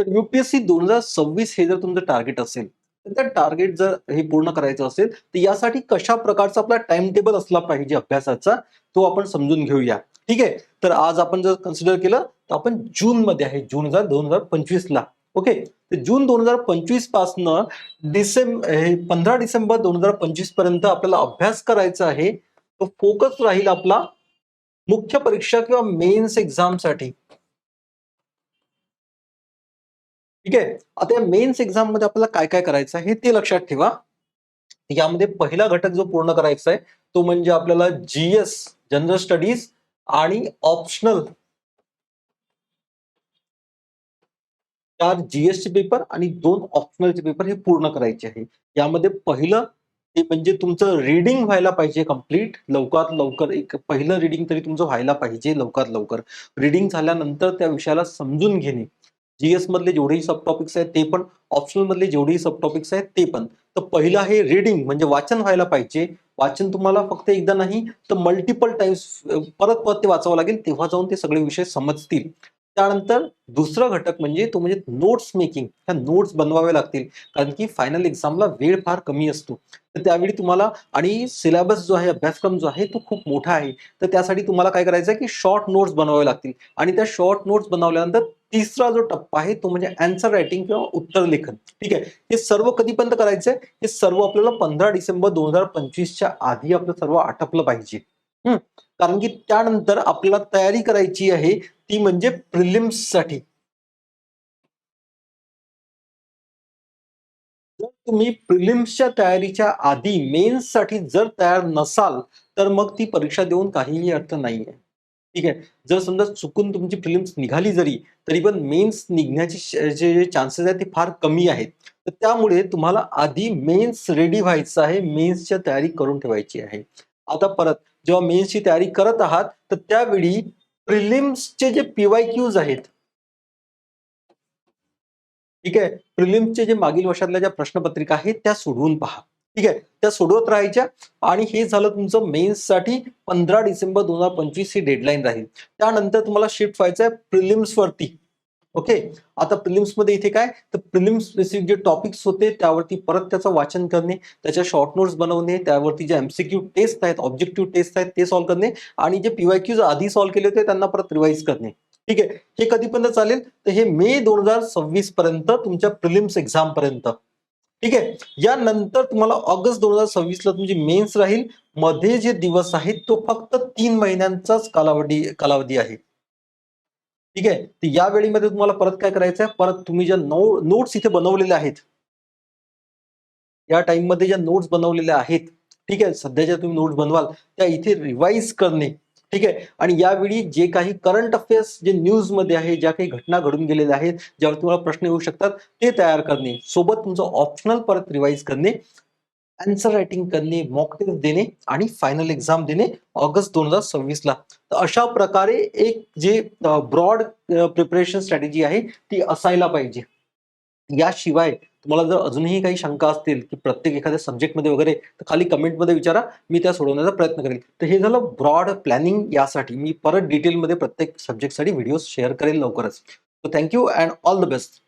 तर युपीएससी दोन हजार सव्वीस हे जर तुमचं टार्गेट असेल तर त्या टार्गेट जर हे पूर्ण करायचं असेल तर यासाठी कशा प्रकारचा आपला टाइम टेबल असला पाहिजे अभ्यासाचा तो आपण समजून घेऊया. ठीक आहे? तर आज आपण जर कन्सिडर केलं तर आपण जून मध्ये आहे जून हजार दोन हजार पंचवीस ला. ओके तर जून दोन हजार पंचवीस पासनं डिसेंबर पंधरा डिसेंबर दोन हजार पंचवीसपर्यंत आपल्याला अभ्यास करायचा आहे तो फोकस राहील आपला मुख्य परीक्षा किंवा मेन्स एक्झाम ठीक आहे? आता या मेन्स एक्झाममध्ये आपल्याला काय काय करायचं आहे ते लक्षात ठेवा. यामध्ये पहिला घटक जो पूर्ण करायचा आहे तो म्हणजे आपल्याला जीएस जनरल स्टडीज आणि ऑप्शनल चार जीएसचे पेपर आणि दोन ऑप्शनलचे पेपर हे पूर्ण करायचे आहे. यामध्ये पहिलं ते म्हणजे तुमचं रिडिंग व्हायला पाहिजे कंप्लीट लवकरात लवकर एक पहिलं रिडिंग तरी तुमचं व्हायला पाहिजे लवकरात लवकर. रिडिंग झाल्यानंतर त्या विषयाला समजून घेणे. जीएस मधले जेवढेही सब टॉपिक्स आहेत ते पण ऑप्शनल मधले जेवढेही सब टॉपिक्स आहेत ते पण. तर पहिलं आहे रीडिंग म्हणजे वाचन व्हायला पाहिजे. वाचन तुम्हाला फक्त एकदा नाही तर मल्टिपल टाइम्स परत परत ते वाचावं लागेल तेव्हा जाऊन ते सगळे विषय समजतील. त्यानंतर दुसरा घटक म्हणजे तो म्हणजे नोट्स मेकिंग ह्या नोट्स बनवावे लागतील. कारण की फायनल एक्झामला वेळ फार कमी असतो. तर त्यावेळी तुम्हाला आणि सिलेबस जो आहे अभ्यासक्रम जो आहे तो खूप मोठा आहे. तर त्यासाठी तुम्हाला काय करायचं आहे की शॉर्ट नोट्स बनवावे लागतील. आणि त्या शॉर्ट नोट्स बनवल्यानंतर तिसरा जो टप्पा आहे तो म्हणजे अँसर रायटिंग किंवा उत्तर लेखन. ठीक आहे? हे सर्व कधीपर्यंत करायचंय? हे सर्व आपल्याला पंधरा डिसेंबर दोन हजार पंचवीसच्या आधी आपलं सर्व आटपलं पाहिजे. कारण की त्यानंतर आपल्याला तयारी करायची आहे ती म्हणजे प्रिलिम्ससाठी. जर तुम्ही प्रिलिम्सच्या तयारीच्या आधी मेन्ससाठी जर तयार नसाल तर मग ती परीक्षा देऊन काहीही अर्थ नाहीये. ठीक आहे. जर समजा चुकून तुमची प्रिलिम्स निघाली जरी तरी पण मेन्स निघण्याचे जे चान्सेस आहेत ते फार कमी आहेत. तर त्यामुळे तुम्हाला आधी मेन्स रेडी व्हायचं आहे मेन्सच्या तयारी करून ठेवायची आहे. आता परत जेव्हा मेन्सची तयारी करत आहात तर त्यावेळी प्रिलिम्सचे जे पीवाय क्यूज आहेत ठीक आहे. प्रिलिम्सचे जे मागील वर्षातल्या ज्या प्रश्नपत्रिका आहेत त्या सोडवून पहा. ठीक आहे? त्या सोडवत राहायच्या आणि हे झालं तुमचं मेन्ससाठी पंधरा डिसेंबर दोन हजार पंचवीस ही डेडलाईन राहील. त्यानंतर तुम्हाला शिफ्ट व्हायचं आहे प्रिलिम्स वरती. ओके आता प्रिलिम्समध्ये इथे काय? तर प्रिलिम्स स्पेसिफिक जे टॉपिक्स होते त्यावरती परत त्याचं वाचन करणे त्याच्या शॉर्ट नोट्स बनवणे त्यावरती जे एमसीक्यू टेस्ट आहेत ऑब्जेक्टिव्ह टेस्ट आहेत ते सॉल्व्ह करणे आणि जे पीवायक्यूज आधी सॉल्व्ह केले होते त्यांना परत रिवाईज करणे. ठीक आहे? हे कधीपर्यंत चालेल? तर हे मे दोन हजार सव्वीस पर्यंत तुमच्या प्रिलिम्स एक्झाम पर्यंत. ठीक आहे? यानंतर तुम्हाला ऑगस्ट दोन हजार सव्वीस ला तुमची मेन्स राहील. मध्ये जे दिवस आहेत तो फक्त तीन महिन्यांचाच कालावधी कालावधी आहे. ठीक आहे? तर या वेळीमध्ये तुम्हाला परत काय करायचं आहे परत तुम्ही ज्या नो नोट्स इथे बनवलेल्या आहेत या टाइममध्ये ज्या नोट्स बनवलेल्या आहेत ठीक आहे? सध्या ज्या तुम्ही नोट्स बनवाल त्या इथे रिवाईज करणे ठीक आहे? आणि यावेळी जे काही करंट अफेअर्स जे न्यूजमध्ये आहे ज्या काही घटना घडून गेलेल्या आहेत ज्यावर तुम्हाला प्रश्न येऊ शकतात ते तयार करणे. सोबत तुमचं ऑप्शनल परत रिवाईज करणे अँसर रायटिंग करणे मॉक टेस्ट देणे आणि फायनल एक्झाम देणे ऑगस्ट दोन हजार सव्वीस ला. तर अशा प्रकारे एक जे ब्रॉड प्रिपरेशन स्ट्रॅटेजी आहे ती असायला पाहिजे. याशिवाय तुम्हाला जर अजूनही काही शंका असतील की प्रत्येक एखाद्या सब्जेक्टमध्ये वगैरे तर खाली कमेंटमध्ये विचारा मी त्या सोडवण्याचा प्रयत्न करेल. तर हे झालं ब्रॉड प्लॅनिंग यासाठी. मी परत डिटेलमध्ये प्रत्येक सब्जेक्टसाठी व्हिडिओ शेअर करेल लवकरच. तर thank you and all the best